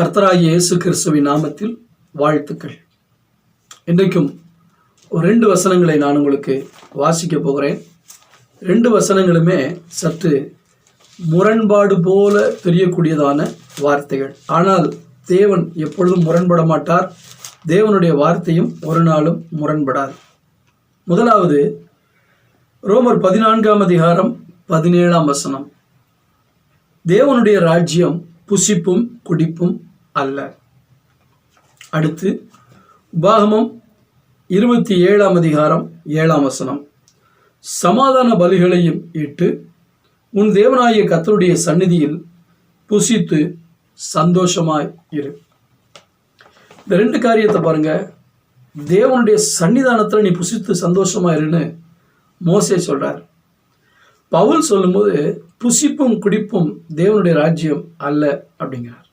கர்த்தராகிய இயேசு கிறிஸ்துவின் நாமத்தில் வாழ்த்துக்கள். இன்றைக்கும் ஒரு ரெண்டு வசனங்களை நான் உங்களுக்கு வாசிக்க போகிறேன். ரெண்டு வசனங்களுமே சற்று முரண்பாடு போல தெரியக்கூடியதான வார்த்தைகள். ஆனால் தேவன் எப்பொழுதும் முரண்பட மாட்டார் தேவனுடைய வார்த்தையும் ஒரு நாளும் முரண்படாது. முதலாவது ரோமர் பதினான்காம் அதிகாரம் பதினேழாம் வசனம். தேவனுடைய ராஜ்யம் புசிப்பும் குடிப்பும் அல்ல. அடுத்து உபாகமம் இருபத்தி ஏழாம் அதிகாரம் ஏழாம் வசனம். சமாதான பலிகளையும் இட்டு உன் தேவனாகிய கத்தருடைய சந்நிதியில் புசித்து சந்தோஷமாய் இரு. இந்த ரெண்டு காரியத்தை பாருங்க. தேவனுடைய சன்னிதானத்தில் நீ புசித்து சந்தோஷமா இருன்னு மோசே சொல்றார். பவுல் சொல்லும்போது புசிப்பும் குடிப்பும் தேவனுடைய ராஜ்யம் அல்ல அப்படிங்கிறார்.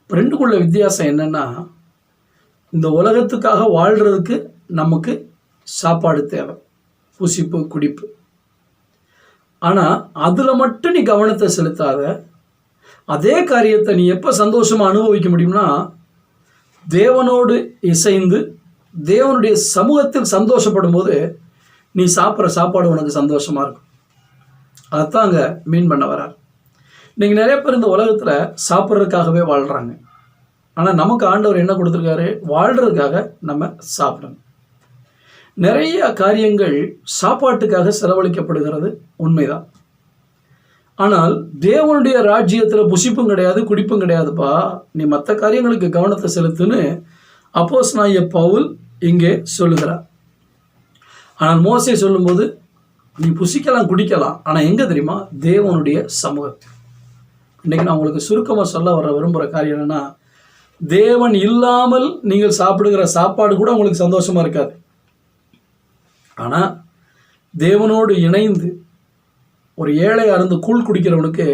இப்போ ரெண்டுக்குள்ள வித்தியாசம் என்னன்னா இந்த உலகத்துக்காக வாழ்கிறதுக்கு நமக்கு சாப்பாடு தேவை. புசிப்பு குடிப்பு. ஆனால் அதில் மட்டும் நீ கவனத்தை செலுத்தாத. அதே காரியத்தை நீ எப்போ சந்தோஷமாக அனுபவிக்க முடியும்னா தேவனோடு இசைந்து தேவனுடைய சமூகத்தில் சந்தோஷப்படும் போது நீ சாப்பிட்ற சாப்பாடு உனக்கு சந்தோஷமாக இருக்கும். அதைத்தான் அங்கே மீன் பண்ண வரார். நீங்கள் நிறைய பேர் இந்த உலகத்தில் சாப்பிட்றதுக்காகவே வாழ்கிறாங்க ஆனால் நமக்கு ஆண்டவர் என்ன கொடுத்துருக்காரு? வாழ்கிறதுக்காக நம்ம சாப்பிடணும். நிறைய காரியங்கள் சாப்பாட்டுக்காக செலவழிக்கப்படுகிறது உண்மைதான். ஆனால் தேவனுடைய ராஜ்யத்தில் புசிப்பும் கிடையாது குடிப்பும் கிடையாதுப்பா. நீ மற்ற காரியங்களுக்கு கவனத்தை செலுத்துன்னு அப்போஸ் நாய பவுல் இங்கே சொல்லுகிறார். ஆனால் மோசை சொல்லும்போது நீ புசிக்கலாம் குடிக்கலாம். ஆனால் எங்கே தெரியுமா? தேவனுடைய சமூகத்தில் இன்றைக்கி நான் உங்களுக்கு சுருக்கமாக சொல்ல வர விரும்புகிற காரியம் என்னென்னா தேவன் இல்லாமல் நீங்கள் சாப்பிடுகிற சாப்பாடு கூட உங்களுக்கு சந்தோஷமாக இருக்காது. ஆனால் தேவனோடு இணைந்து ஒரு ஏழை அருந்து கூழ் குடிக்கிறவனுக்கு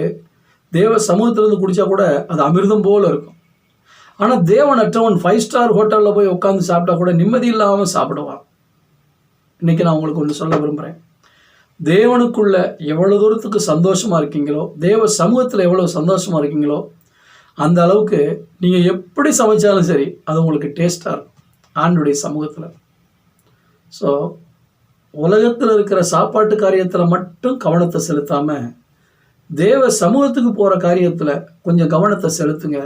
தேவ சமூகத்திலிருந்து குடிச்சா கூட அது அமிர்தம் போல இருக்கும். ஆனால் தேவனற்றவன் ஃபைவ் ஸ்டார் ஹோட்டலில் போய் உட்காந்து சாப்பிட்டா கூட நிம்மதி இல்லாமல் சாப்பிடுவான். இன்றைக்கி நான் உங்களுக்கு ஒன்று சொல்ல விரும்புகிறேன் தேவனுக்குள்ள எவ்வளோ தூரத்துக்கு சந்தோஷமாக இருக்கீங்களோ தேவ சமூகத்தில் எவ்வளோ சந்தோஷமாக இருக்கீங்களோ அந்த அளவுக்கு நீங்கள் எப்படி சமைச்சாலும் சரி அது உங்களுக்கு டேஸ்டாக இருக்கும். ஆண்டுடைய சமூகத்தில். ஸோ உலகத்தில் இருக்கிற சாப்பாட்டு காரியத்தில் மட்டும் கவனத்தை செலுத்தாமல் தேவ சமூகத்துக்கு போகிற காரியத்தில் கொஞ்சம் கவனத்தை செலுத்துங்க.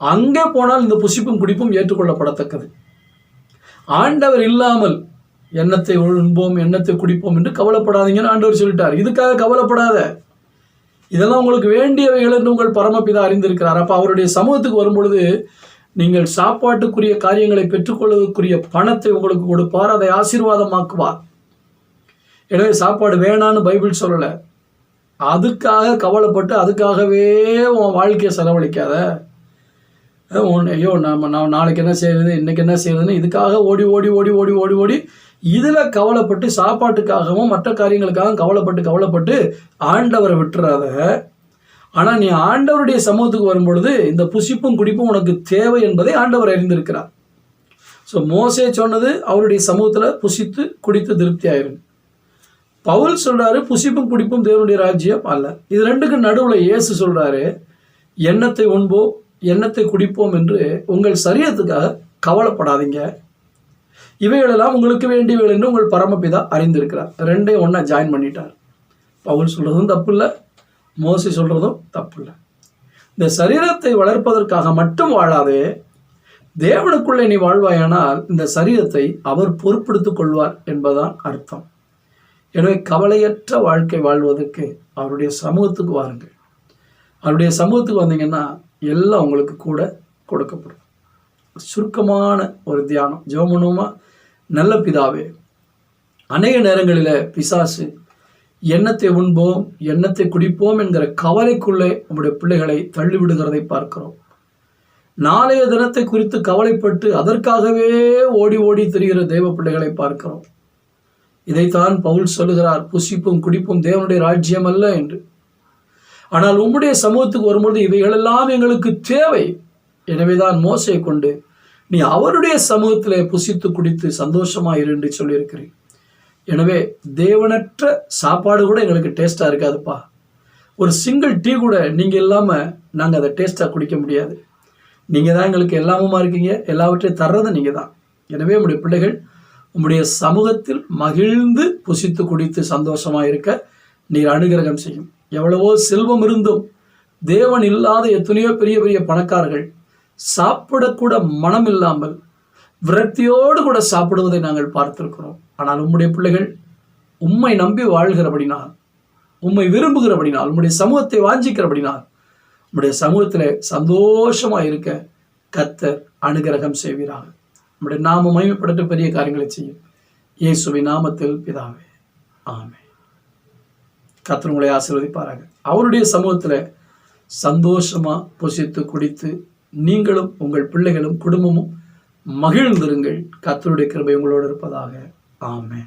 அங்கே போனால் இந்த புசிப்பும் குடிப்பும் ஏற்றுக்கொள்ளப்படத்தக்கது. ஆண்டவர் இல்லாமல் எண்ணத்தை உண்போம் எண்ணத்தை குடிப்போம் என்று கவலைப்படாதீங்கன்னு ஆண்டவர் சொல்லிட்டார். இதுக்காக கவலைப்படாத. இதெல்லாம் உங்களுக்கு வேண்டியவைகள் என்று உங்கள் பரமபிதா அறிந்திருக்கிறார். அப்போ அவருடைய சமூகத்துக்கு வரும்பொழுது நீங்கள் சாப்பாட்டுக்குரிய காரியங்களை பெற்றுக்கொள்வதற்குரிய பணத்தை உங்களுக்கு கொடுப்பார் அதை ஆசீர்வாதமாக்குவார். எனவே சாப்பாடு வேணான்னு பைபிள் சொல்லலை. அதுக்காக கவலைப்பட்டு அதுக்காகவே உன் வாழ்க்கையை செலவழிக்காத. உன் ஐயோ நம்ம நான் நாளைக்கு என்ன செய்யறது இன்னைக்கு என்ன செய்யறதுன்னு இதுக்காக ஓடி ஓடி ஓடி ஓடி ஓடி ஓடி இதில் கவலைப்பட்டு சாப்பாட்டுக்காகவும் மற்ற காரியங்களுக்காகவும் கவலைப்பட்டு கவலைப்பட்டு ஆண்டவரை விட்டுறாத. ஆனால் நீ ஆண்டவருடைய சமூகத்துக்கு வரும்பொழுது இந்த புசிப்பும் குடிப்பும் உனக்கு தேவை என்பதை ஆண்டவர் அறிந்திருக்கிறார். ஸோ மோசே சொன்னது அவருடைய சமூகத்தில் புசித்து குடித்து திருப்தி ஆயிரும் பவுல் சொல்கிறாரு புசிப்பும் குடிப்பும் தேவனுடைய ராஜ்யம் அல்ல. இது ரெண்டுக்கு நடுவில் இயேசு சொல்கிறாரு எண்ணத்தை உண்போம் எண்ணத்தை குடிப்போம் என்று உங்கள் சரீரத்துக்காக கவலைப்படாதீங்க. இவைகளெல்லாம் உங்களுக்கு வேண்டியவைகள் என்று உங்கள் பரமபிதா அறிந்திருக்கிறார். ரெண்டையும் ஒன்றா ஜாயின் பண்ணிட்டார். பவுல் சொல்கிறதும் தப்பு இல்லை. மோசி சொல்றதும் தப்பு இல்லை இந்த சரீரத்தை வளர்ப்பதற்காக மட்டும் வாழாதே தேவனுக்குள்ளே நீ வாழ்வாயானால் இந்த சரீரத்தை அவர் பொறுப்படுத்திக் கொள்வார் என்பதுதான் அர்த்தம். எனவே கவலையற்ற வாழ்க்கை வாழ்வதற்கு அவருடைய சமூகத்துக்கு வாருங்கள். அவருடைய சமூகத்துக்கு வந்தீங்கன்னா எல்லாம் உங்களுக்கு கூட கொடுக்கப்படும். சுருக்கமான ஒரு தியானம். ஜோமனுமா நல்ல பிதாவே அநேக நேரங்களில் பிசாசு எண்ணத்தை உண்போம் எண்ணத்தை குடிப்போம் என்கிற கவலைக்குள்ளே நம்முடைய பிள்ளைகளை தள்ளிவிடுகிறதை பார்க்கிறோம். நாளைய தினத்தை குறித்து கவலைப்பட்டு அதற்காகவே ஓடி ஓடி திரிகிற தெய்வ பிள்ளைகளை பார்க்கிறோம். இதைத்தான் பவுல் சொல்லுகிறார் புசிப்பும் குடிப்பும் தேவனுடைய ராஜ்யம் அல்ல என்று. ஆனால் உம்முடைய சமூகத்துக்கு வரும்பொழுது இவைகளெல்லாம் எங்களுக்கு தேவை. எனவேதான் மோசை கொண்டு நீ அவருடைய சமூகத்திலே புசித்து குடித்து சந்தோஷமாயிரு என்று சொல்லியிருக்கிறேன். எனவே தேவனற்ற சாப்பாடு கூட எங்களுக்கு டேஸ்ட்டாக இருக்காதுப்பா. ஒரு சிங்கிள் டீ கூட நீங்கள் இல்லாமல் நாங்கள் அதை டேஸ்ட்டாக குடிக்க முடியாது. நீங்கள் தான் எங்களுக்கு எல்லாமுமா இருக்கீங்க எல்லாவற்றையும் தர்றது நீங்கள் தான். எனவே உங்களுடைய பிள்ளைகள் உங்களுடைய சமூகத்தில் மகிழ்ந்து புசித்து குடித்து சந்தோஷமாக இருக்க நீர் அனுகிரகம் செய்யும். எவ்வளவோ செல்வம் இருந்தும் தேவன் இல்லாத எத்தனையோ பெரிய பெரிய பணக்காரர்கள் சாப்பிடக்கூட மனம் இல்லாமல் விரக்தியோடு கூட சாப்பிடுவதை நாங்கள் பார்த்திருக்கிறோம். ஆனால் உம்முடைய பிள்ளைகள் உம்மை நம்பி வாழ்கிறபடினால் உம்மை விரும்புகிறபடினால் உம்முடைய சமூகத்தை வாஞ்சிக்கிறபடினால் உம்முடைய சமூகத்தில் சந்தோஷமாக இருக்க கத்தர் அனுகிரகம் செய்வீராக. நம்முடைய நாம மகிமைப்படட்டு பெரிய காரியங்களை செய்யும். இயேசுவை நாமத்தில் பிதாவே ஆமே கத்தர் உங்களை ஆசீர்வதிப்பாராக. அவருடைய சமூகத்தில் சந்தோஷமாக புசித்து குடித்து நீங்களும் உங்கள் பிள்ளைகளும் குடும்பமும் மகிழ்ந்திருங்கள். கத்தருடைய கிருபை உங்களோடு இருப்பதாக आमेन